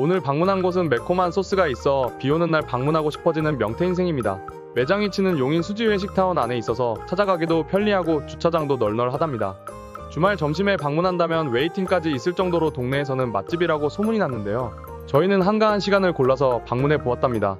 오늘 방문한 곳은 매콤한 소스가 있어 비 오는 날 방문하고 싶어지는 명태 인생입니다. 매장 위치는 용인 수지 외식타운 안에 있어서 찾아가기도 편리하고 주차장도 널널하답니다. 주말 점심에 방문한다면 웨이팅까지 있을 정도로 동네에서는 맛집이라고 소문이 났는데요. 저희는 한가한 시간을 골라서 방문해 보았답니다.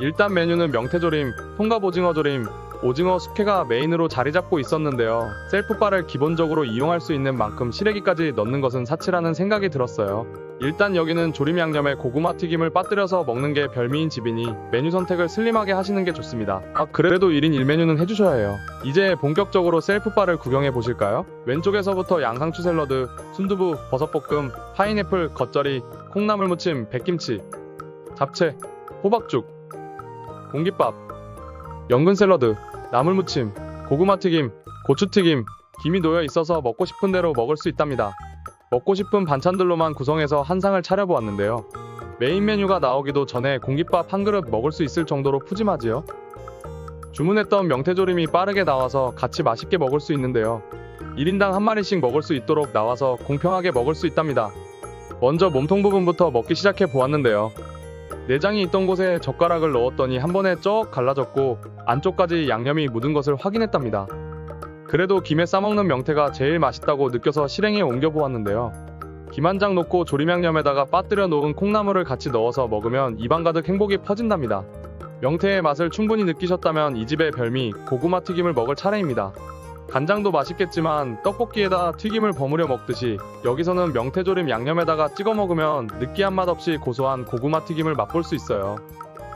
일단 메뉴는 명태조림, 통갑오징어조림, 오징어 숙회가 메인으로 자리 잡고 있었는데요. 셀프바를 기본적으로 이용할 수 있는 만큼 시래기까지 넣는 것은 사치라는 생각이 들었어요. 일단 여기는 조림 양념에 고구마 튀김을 빠뜨려서 먹는 게 별미인 집이니 메뉴 선택을 슬림하게 하시는 게 좋습니다. 아 그래도 1인 1메뉴는 해주셔야 해요. 이제 본격적으로 셀프바를 구경해 보실까요? 왼쪽에서부터 양상추 샐러드, 순두부, 버섯볶음, 파인애플, 겉절이, 콩나물 무침, 백김치, 잡채, 호박죽, 공깃밥, 연근 샐러드, 나물 무침, 고구마 튀김, 고추 튀김, 김이 놓여 있어서 먹고 싶은 대로 먹을 수 있답니다. 먹고 싶은 반찬들로만 구성해서 한 상을 차려보았는데요. 메인 메뉴가 나오기도 전에 공깃밥 한 그릇 먹을 수 있을 정도로 푸짐하지요. 주문했던 명태조림이 빠르게 나와서 같이 맛있게 먹을 수 있는데요. 1인당 한 마리씩 먹을 수 있도록 나와서 공평하게 먹을 수 있답니다. 먼저 몸통 부분부터 먹기 시작해 보았는데요. 내장이 있던 곳에 젓가락을 넣었더니 한 번에 쩍 갈라졌고 안쪽까지 양념이 묻은 것을 확인했답니다. 그래도 김에 싸먹는 명태가 제일 맛있다고 느껴서 실행에 옮겨보았는데요. 김한장 넣고 조림 양념에다가 빠뜨려 놓은 콩나물을 같이 넣어서 먹으면 입안 가득 행복이 퍼진답니다. 명태의 맛을 충분히 느끼셨다면 이 집의 별미 고구마 튀김을 먹을 차례입니다. 간장도 맛있겠지만 떡볶이에다 튀김을 버무려 먹듯이 여기서는 명태조림 양념에다가 찍어 먹으면 느끼한 맛 없이 고소한 고구마 튀김을 맛볼 수 있어요.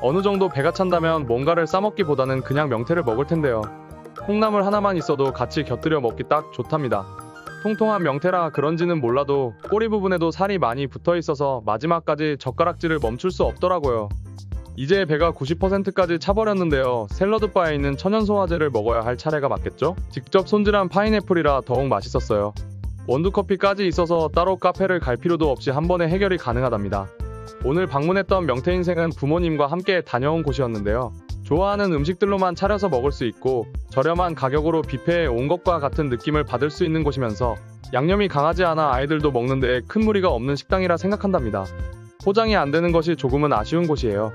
어느 정도 배가 찬다면 뭔가를 싸먹기보다는 그냥 명태를 먹을 텐데요. 콩나물 하나만 있어도 같이 곁들여 먹기 딱 좋답니다. 통통한 명태라 그런지는 몰라도 꼬리 부분에도 살이 많이 붙어 있어서 마지막까지 젓가락질을 멈출 수 없더라고요. 이제 배가 90%까지 차버렸는데요. 샐러드바에 있는 천연소화제를 먹어야 할 차례가 맞겠죠? 직접 손질한 파인애플이라 더욱 맛있었어요. 원두커피까지 있어서 따로 카페를 갈 필요도 없이 한 번에 해결이 가능하답니다. 오늘 방문했던 명태 인생은 부모님과 함께 다녀온 곳이었는데요. 좋아하는 음식들로만 차려서 먹을 수 있고 저렴한 가격으로 뷔페에 온 것과 같은 느낌을 받을 수 있는 곳이면서 양념이 강하지 않아 아이들도 먹는데 큰 무리가 없는 식당이라 생각한답니다. 포장이 안 되는 것이 조금은 아쉬운 곳이에요.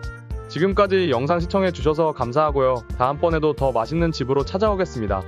지금까지 영상 시청해 주셔서 감사하고요. 다음번에도 더 맛있는 집으로 찾아오겠습니다.